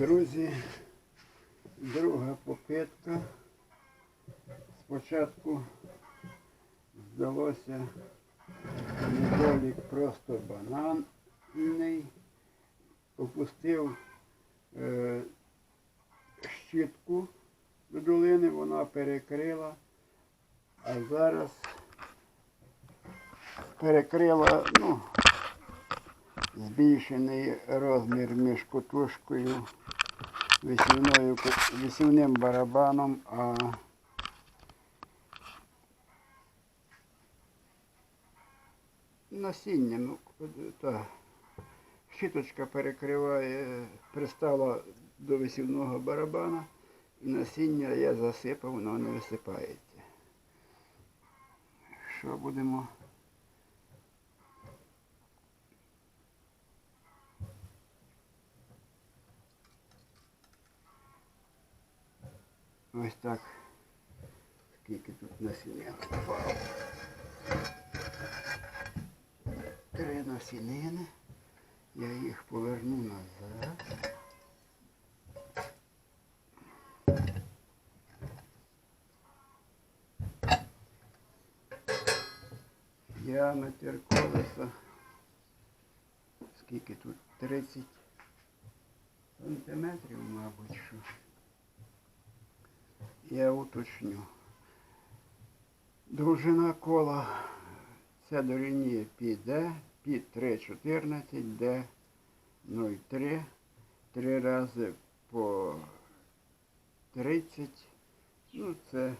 Друзі, друга попитка. Спочатку здалося недолік просто бананний. Опустив е, щітку до долини, вона перекрила, а зараз перекрила, ну, збільшений розмір між котушкою, висівною, висівним барабаном, а насінням, ну, та, щіточка перекриває, пристала до висівного барабана, і насіння я засипав, воно не висипається. Що будемо? Ось так. Скільки тут насіння впало. Три насінини. Я їх поверну назад. Діаметр колеса. Скільки тут? 30 сантиметрів, мабуть, що. Я уточню. Довжина кола це дорівнює піде, під 3,14, де 0,3, три рази по 30. Ну, це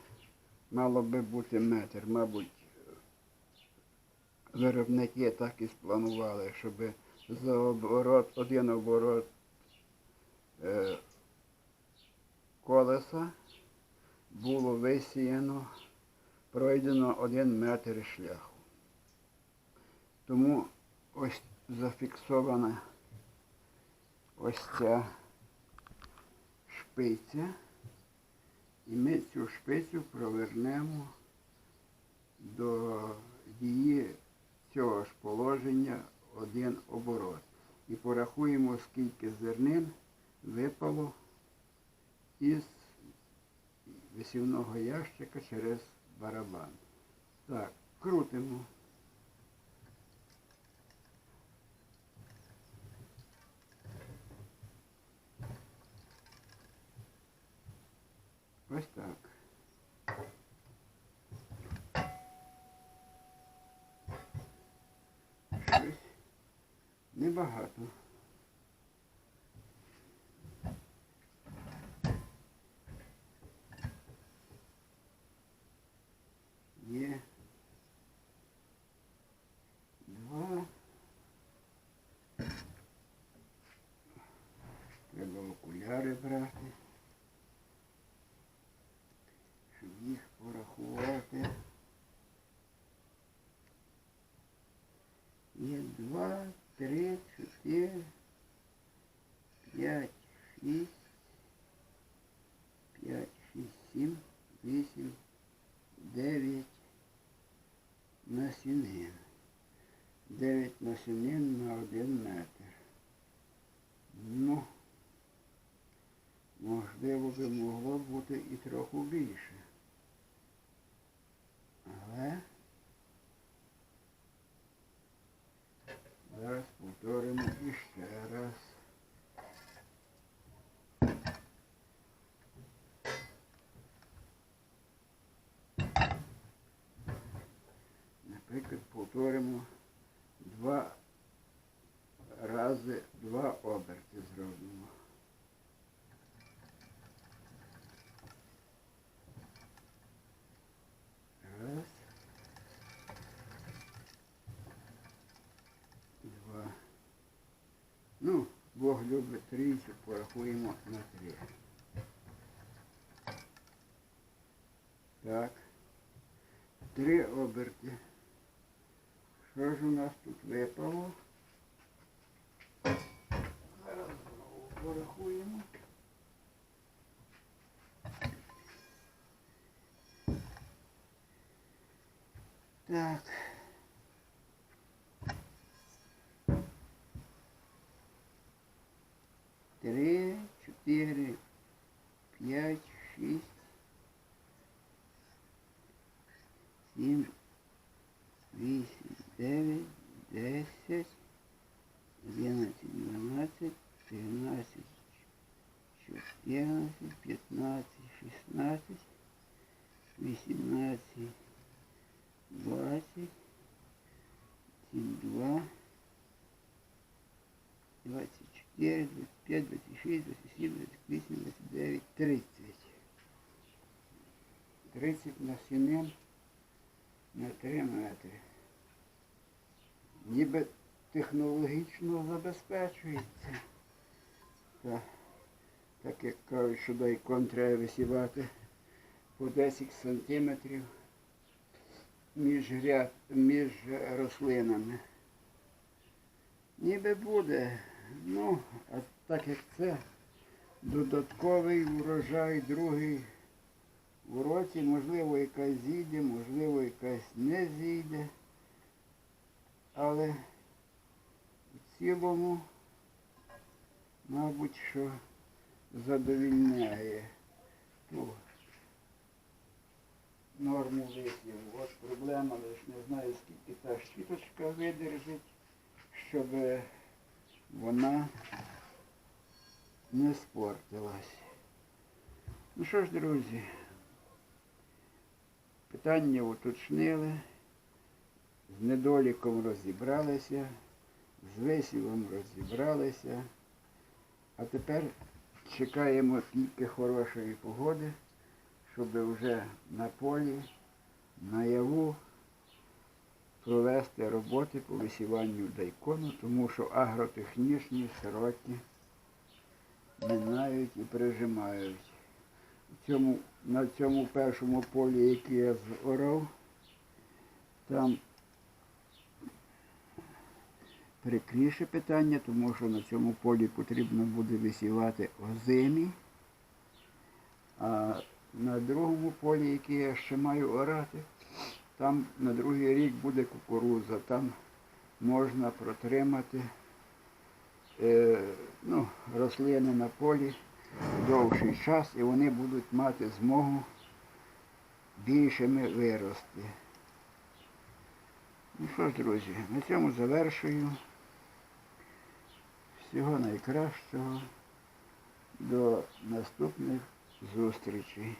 мало би бути метр. Мабуть, виробники так і спланували, щоб за оборот, один оборот е, колеса було висіяно, пройдено один метр шляху. Тому ось зафіксована ось ця шпиця. І ми цю шпицю провернемо до її цього ж положення один оборот. І порахуємо, скільки зернин випало із висівного ящика через барабан. Так, крутимо. Ось так. Щось небагато. Є два. Треба окуляри брати, щоб їх порахувати. Є два, три, чотири, п'ять, шість, п'ять, шість, сім, вісім, дев'ять насінин. Дев'ять насінин на один метр. Ну, можливо, би могло бути і трохи більше. Але зараз повторимо іще раз. Наприклад, повторимо два рази, два оберти зробимо. Раз. Два. Ну, Бог любить трійцю, порахуємо на три. Так. Три оберти. Що ж у нас тут випало? Зараз порахуємо. Так. девять, десять, одиннадцать, двенадцать, тринадцать, четырнадцать, 9, 10, 11, двадцать два, двадцать четыре, двадцать пять, двадцать шесть, двадцать семь, двадцать восемь, двадцать девять, тридцать, тридцать на 7 на 3 метри. Ніби технологічно забезпечується. Та, так як кажуть, що дайкон треба висівати по 10 сантиметрів між, ряд, між рослинами. Ніби буде, ну, а так як це додатковий урожай, другий в році, можливо, якась зійде, можливо, якась не зійде. Але в цілому, мабуть, що задовільняє ту норму висіву. От проблема лише не знаю, скільки та щіточка видержить, щоб вона не спортилась. Ну що ж, друзі, питання уточнили, недоліком розібралися, з висівом розібралися, а тепер чекаємо тільки хорошої погоди, щоб вже на полі, наяву провести роботи по висіванню дайкону, тому що агротехнічні сроки минають і прижимають. Цьому, на цьому першому полі, яке я зорав, там прикріше питання, тому що на цьому полі потрібно буде висівати озимі, а на другому полі, яке я ще маю орати, там на другий рік буде кукурудза, там можна протримати е, ну, рослини на полі довший час і вони будуть мати змогу більшими вирости. Ну що ж, друзі, на цьому завершую. Всього найкращого. До наступних зустрічей.